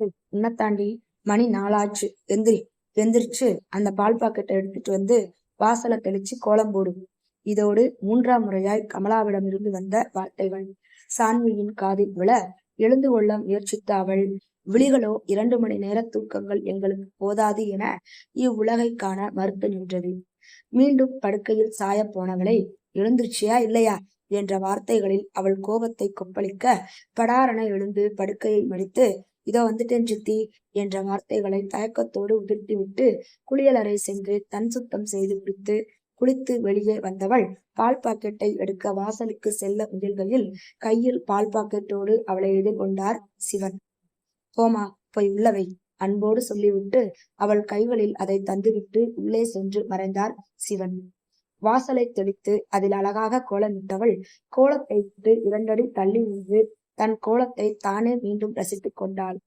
உன்னத்தாண்டி மணி நாளாச்சு. எந்திரி எந்திரிச்சு அந்த பால் பாக்கெட்டை எடுத்துட்டு வந்து வாசலை தெளிச்சு கோலம் போடு. இதோடு மூன்றாம் முறையாய் கமலாவிடம் இருந்து வந்த வார்த்தைகள். சான்வியின் காதில் விழ எழுந்து கொள்ள முயற்சித்த அவள் விழிகளோ இரண்டு மணி நேர தூக்கங்கள் எங்களுக்கு போதாது என இவ்வுலகை காண மறுத்து நின்றது. மீண்டும் படுக்கையில் சாய போனவளை எழுந்திருச்சியா இல்லையா? என்ற வார்த்தைகளில் அவள் கோபத்தை கொப்பளிக்க படாரண எழுந்து படுக்கையை மடித்து இதோ வந்துட்டேன் சித்தி என்ற வார்த்தைகளை தயக்கத்தோடு உதிர்த்துவிட்டு குளியலறை சென்று தன் சுத்தம் செய்து முடித்து குளித்து வெளியே வந்தவள் பால் பாக்கெட்டை எடுக்க வாசலுக்கு செல்ல முயல்கையில் கையில் பால் பாக்கெட்டோடு அவளை எதிர்கொண்டார் சிவன். போமா போய் உள்ளவை அன்போடு சொல்லிவிட்டு அவள் கைகளில் அதை தந்துவிட்டு உள்ளே சென்று மறைந்தார் சிவன். வாசலை தெளித்து அதில் அழகாக கோலமிட்டவள் கோலத்தை விட்டு இரண்டடி தள்ளி நின்று தன் கோலத்தை தானே மீண்டும் ரசித்துக் கொண்டாள்.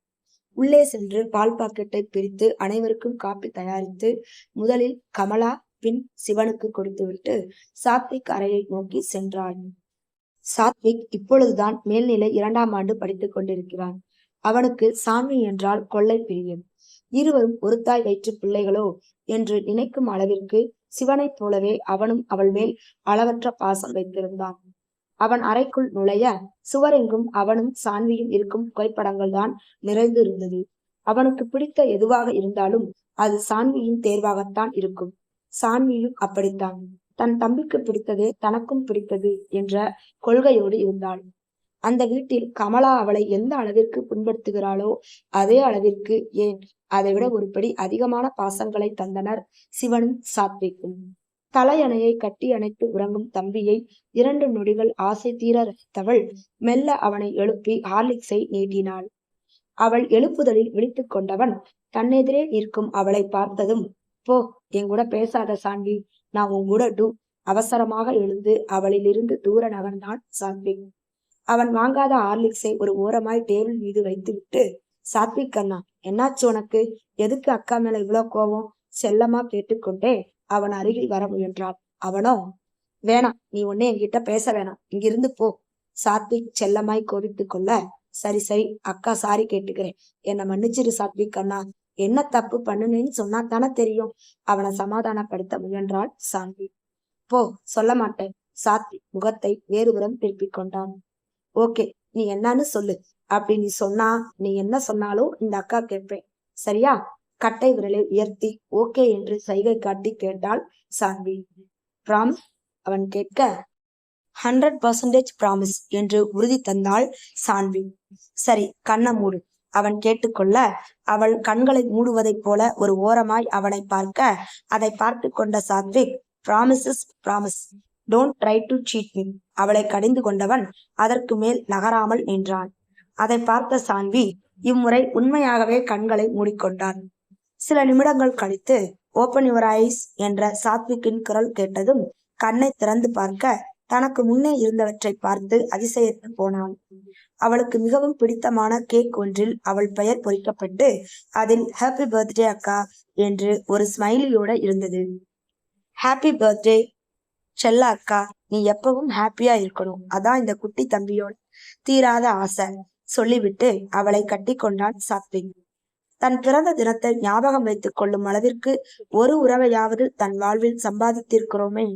உள்ளே சென்று பால் பாக்கெட்டை பிரித்து அனைவருக்கும் காப்பி தயாரித்து முதலில் கமலா பின் சிவனுக்கு கொடுத்துவிட்டு சாத்விக் அறையை நோக்கி சென்றாள். சாத்விக் இப்பொழுதுதான் மேல்நிலை இரண்டாம் ஆண்டு படித்துக் கொண்டிருக்கிறான். அவனுக்கு சாமி என்றால் கொள்ளை பிரியம். இருவரும் ஒரு தாய் வயிற்று பிள்ளைகளோ என்று நினைக்கும் அளவிற்கு சிவனைப் போலவே அவனும் அவள் மேல் அளவற்ற பாசம் வைத்திருந்தான். அவன் அறைக்குள் நுழைய சுவரெங்கும் அவனும் சான்வியும் இருக்கும் புகைப்படங்கள் தான் நிறைந்திருந்தது. அவனுக்கு பிடித்த எதுவாக இருந்தாலும் அது சான்வியின் தேர்வாகத்தான் இருக்கும். சான்வியும் அப்படித்தான். தன் தம்பிக்கு பிடித்ததே தனக்கும் பிடித்தது என்ற கொள்கையோடு இருந்தாள். அந்த வீட்டில் கமலா அவளை எந்த அளவிற்கு புண்படுத்துகிறாளோ அதே அளவிற்கு ஏன்? அதைவிட ஒருபடி அதிகமான பாசங்களை தந்தனர் சிவனும் சாத்விக்கும். தலையணையை கட்டி அணைத்து உறங்கும் தம்பியை இரண்டு நொடிகள் ஆசை தீர ரசித்தவள் மெல்ல அவனை எழுப்பி ஹார்லிக்ஸை நீட்டினாள். அவள் எழுப்புதலில் விழித்துக் கொண்டவன் தன்னெதிரே நிற்கும் அவளை பார்த்ததும் போ என் கூட பேசாத சாண்டி. நான் உன் கூட டூ அவசரமாக எழுந்து அவளிலிருந்து தூர நகர்ந்தான் சாத்விக் அவன் வாங்காத ஹார்லிக்ஸை ஒரு ஓரமாய் டேபிள் மீது வைத்துவிட்டு சாத்விக் அண்ணா என்னாச்சு உனக்கு? எதுக்கு அக்கா மேல இவ்வளவு கோபம்? செல்லமா கேட்டுக்கொண்டே அவன் அருகில் வர முயன்றான். அவனோ வேணாம் நீ ஒன்னே என்கிட்ட பேச வேணாம். இங்கிருந்து போ. சாத்விக் செல்லமாய் கோபித்து கொள்ள சரி சரி அக்கா சாரி கேட்டுக்கிறேன். என்னை மன்னிச்சிரு சாத்விக் அண்ணா. என்ன தப்பு பண்ணுனேன்னு சொன்னா தானே தெரியும். அவனை சமாதானப்படுத்த முயன்றாள் சாந்தி போ சொல்ல மாட்டேன். சாத்விக் முகத்தை வேறுபுறம் திருப்பி கொண்டான். ஓகே நீ என்னன்னு சொல்லு. அப்படி நீ சொன்னா நீ என்ன சொன்னாலும் இந்த அக்கா கேட்பேன். சரியா? கட்டை விரலை உயர்த்தி ஓகே என்று சைகை காட்டி கேட்டாள் சான்வி பிராமிஸ் அவன் கேட்க ஹண்ட்ரட் பர்சன்டேஜ் பிராமிஸ் என்று உறுதி தந்தாள் சான்வி சரி கண்ணை மூடு அவன் கேட்டுக்கொள்ள அவள் கண்களை மூடுவதைப் போல ஒரு ஓரமாய் அவனை பார்க்க அதை பார்த்து கொண்ட Sathvik promises promise don't try to cheat me அவளை கடிந்து கொண்டவன் அதற்கு மேல் நகராமல் நின்றான். அதை பார்த்த சான்வி இம்முறை உண்மையாகவே கண்களை மூடிக்கொண்டான். சில நிமிடங்கள் கழித்து ஓப்பன் யுவர் ஐஸ் என்ற சாத்விக்கின் குரல் கேட்டதும் கண்ணை திறந்து பார்க்க தனக்கு முன்னே இருந்தவற்றை பார்த்து அதிசயத்து போனாள். அவளுக்கு மிகவும் பிடித்தமான கேக் ஒன்றில் அவள் பெயர் பொறிக்கப்பட்டு அதில் ஹாப்பி பர்த்டே அக்கா என்று ஒரு ஸ்மைலியோட இருந்தது. ஹாப்பி பர்த்டே செல்ல அக்கா. நீ எப்பவும் ஹாப்பியா இருக்கணும். அதான் இந்த குட்டி தம்பியோட தீராத ஆசை சொல்லிவிட்டு அவளை கட்டி கொண்டான் சாத்விக். தன் பிறந்த தினத்தை ஞாபகம் வைத்துக் கொள்ளும் அளவிற்கு ஒரு உறவையாவது தன் வாழ்வில் சம்பாதித்திருக்கிறோமே.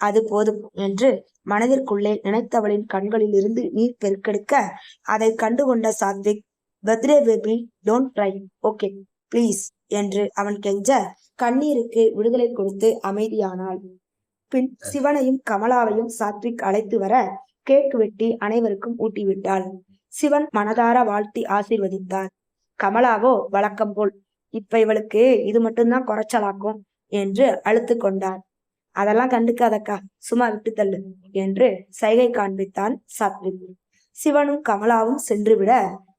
அது போதும் என்று மனதிற்குள்ளே நினைத்தவளின் கண்களில் இருந்து நீர் பெருக்கெடுக்க அதை கண்டுகொண்ட Sathvik birthday baby don't try okay please என்று அவன் கெஞ்ச கண்ணீருக்கு விடுதலை கொடுத்து அமைதியானாள். பின் சிவனையும் கமலாவையும் சாத்விக் அழைத்து வர கேக் வெட்டி அனைவருக்கும் ஊட்டிவிட்டாள். சிவன் மனதார வாழ்த்தி ஆசீர்வதித்தார். கமலாவோ வழக்கம் போல் இப்ப இவளுக்கு இது மட்டும்தான் குறைச்சலாக்கும் என்று அழுத்து கொண்டார் அதெல்லாம் கண்டுக்காதக்கா சும்மா விட்டு தள்ளு என்று சைகை காண்பித்தான் சாத்விக். சிவனும் கமலாவும் சென்று விட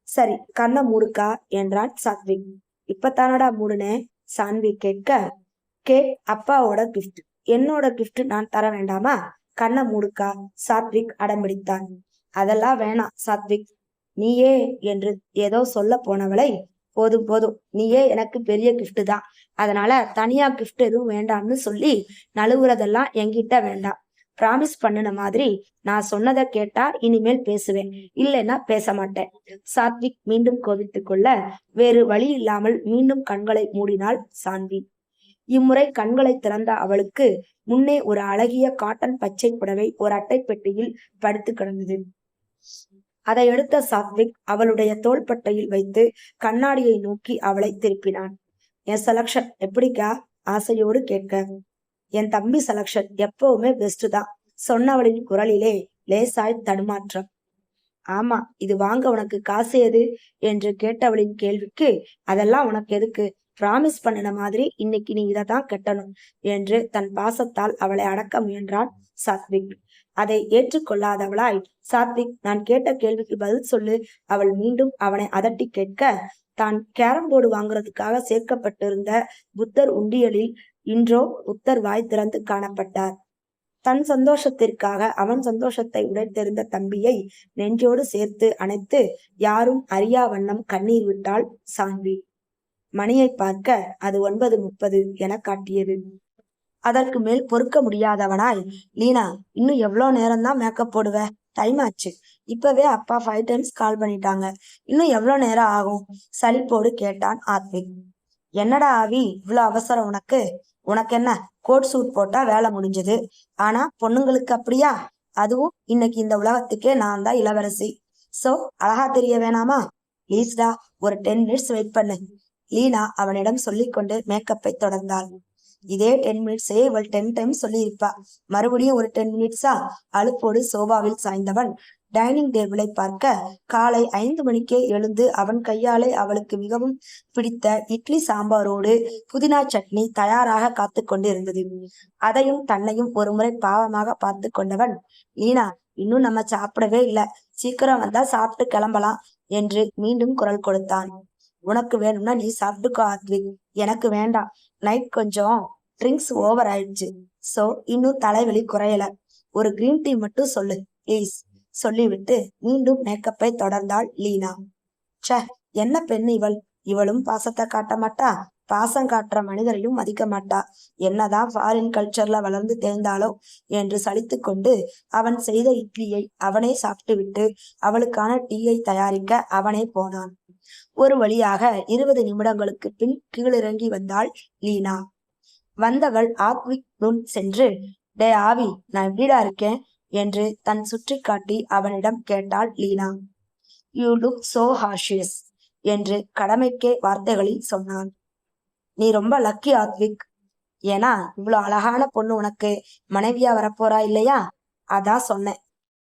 சரி கண்ண மூடுக்கா என்றான் சாத்விக். இப்பத்தானடா மூடுனே? சான்வி கேட்க கேக் அப்பாவோட கிஃப்ட் என்னோட கிஃப்ட் நான் தர வேண்டாமா? கண்ண மூடுக்கா? சாத்விக் அடம்பிடித்தான் அதெல்லாம் வேணாம் சாத்விக் நீயே என்று ஏதோ சொல்ல போனவளை போதும் போதும் நீயே எனக்கு பெரிய கிஃப்ட் தான். அதனால தனியா கிஃப்ட் எதுவும் வேண்டாம்னு சொல்லி நழுவுறதெல்லாம் என்கிட்ட வேண்டாம். பிராமிஸ் பண்ணுன மாதிரி நான் சொன்னதை கேட்டா இனிமேல் பேசுவேன். இல்லைன்னா பேச மாட்டேன் சாத்விக் மீண்டும் கோபித்துக் கொள்ள வேறு வழி இல்லாமல் மீண்டும் கண்களை மூடினாள் சான்வி. இம்முறை கண்களை திறந்த அவளுக்கு முன்னே ஒரு அழகிய காட்டன் பச்சை புடவை ஒரு அட்டை பெட்டியில் படுத்து கிடந்தது. அதை எடுத்த சாத்விக் அவளுடைய தோள்பட்டையில் வைத்து கண்ணாடியை நோக்கி அவளை திருப்பினான். என் செலக்ஷன் எப்படிக்கா? ஆசையோடு கேட்க. என் தம்பி செலக்ஷன் எப்பவுமே பெஸ்ட் தான். சொன்னவளின் குரலிலே லேசாய் தடுமாற்றம். ஆமா இது வாங்க உனக்கு காசு எது? என்று கேட்டவளின் கேள்விக்கு அதெல்லாம் உனக்கு எதுக்கு? பிராமிஸ் பண்ணின மாதிரி இன்னைக்கு நீ இதைதான் கட்டணும் என்று தன் பாசத்தால் அவளை அடக்க முயன்றான் சாத்விக். அதை ஏற்றுக்கொள்ளாதவளாய். சாத்விக் நான் கேட்ட கேள்விக்கு பதில் சொல்லு. அவள் மீண்டும் அவனை அதட்டி கேட்க தான் கேரம் போர்டு வாங்குறதுக்காக சேர்க்கப்பட்டிருந்த புத்தர் உண்டியலில் இன்றோ புத்தர் வாய் திறந்து காணப்பட்டார். தன் சந்தோஷத்திற்காக அவன் சந்தோஷத்தை உடைத்தெறிந்த தம்பியை நெஞ்சோடு சேர்த்து அணைத்து யாரும் அறியா வண்ணம் கண்ணீர் விட்டாள் சாங்வி மணியை பார்க்க அது ஒன்பது முப்பது என காட்டியது. அதற்கு மேல் பொறுக்க முடியாதவனாய். லீனா இன்னும் எவ்வளோ நேரம்தான் மேக்கப் போடுவ? டைம் ஆச்சு. இப்பவே அப்பா ஃபைவ் டைம்ஸ் கால் பண்ணிட்டாங்க. இன்னும் எவ்வளோ நேரம் ஆகும்? சலிப்போடு கேட்டான் ஆத்விக். என்னடா ஆவி இவ்வளோ அவசரம் உனக்கு? உனக்கு என்ன கோட் சூட் போட்டா வேலை முடிஞ்சது. ஆனா பொண்ணுங்களுக்கு அப்படியா? அதுவும் இன்னைக்கு இந்த உலகத்துக்கே நான் தான் இளவரசி. சோ அழகா தெரிய வேணாமா? ப்ளீஸ்டா ஒரு டென் மினிட்ஸ் வெயிட் பண்ணு. லீனா அவனிடம் சொல்லிக்கொண்டு மேக்கப்பை தொடர்ந்தாள். இதே டென் மினிட்ஸே இவள் டென் டைம் சொல்லியிருப்பா. மறுபடியும் ஒரு டென் மினிட்ஸா அலுப்போடு சோபாவில் சாய்ந்தவன். டைனிங் டேபிளை பார்க்க காலை ஐந்து மணிக்கே எழுந்து அவன் கையாலே அவளுக்கு மிகவும் பிடித்த இட்லி சாம்பாரோடு புதினா சட்னி தயாராக காத்து கொண்டு இருந்தது அதையும் தன்னையும் ஒருமுறை பாவமாக பார்த்து கொண்டவன் லீனா இன்னும் நம்ம சாப்பிடவே இல்லை. சீக்கிரம் வந்தா சாப்பிட்டு கிளம்பலாம் என்று மீண்டும் குரல் கொடுத்தான். உனக்கு வேணும்னா நீ சாப்பிட்டுக்கோ ஆத்விக் எனக்கு வேண்டாம். நைட் கொஞ்சம் ட்ரிங்க்ஸ் ஓவர் ஆயிடுச்சு. சோ இன்னும் தலைவலி குறையல. ஒரு கிரீன் டீ மட்டும் சொல்லு ப்ளீஸ் சொல்லிவிட்டு மீண்டும் மேக்கப்பை தொடர்ந்தாள் லீனா. ச என்ன பெண் இவள்? இவளும் பாசத்தை காட்ட மாட்டா? பாசம் காட்டுற மனிதரையும் மதிக்க மாட்டா. என்னதான் ஃபாரின் கல்ச்சர்ல வளர்ந்து தேர்ந்தாலோ என்று சலித்து கொண்டு அவன் செய்த இட்லியை அவனே சாப்பிட்டு விட்டு அவளுக்கான டீயை தயாரிக்க அவனே போனான். ஒரு வழியாக இருபது நிமிடங்களுக்கு பின் கீழிறங்கி வந்தாள் லீனா. வந்தவள் ஆக்விக் முன் சென்று டே ஆவி நான் எப்படிடா இருக்கேன்? என்று தன் சுற்றி காட்டி அவனிடம் கேட்டாள் லீனா. யூ லுக் சோ ஹாஷியஸ் என்று கடமைக்கே வார்த்தைகளில் சொன்னான். நீ ரொம்ப லக்கி ஆத்விக். ஏன்னா இவ்வளவு அழகான பொண்ணு உனக்கு மனைவியா வரப்போறா இல்லையா? அதான் சொன்னேன்.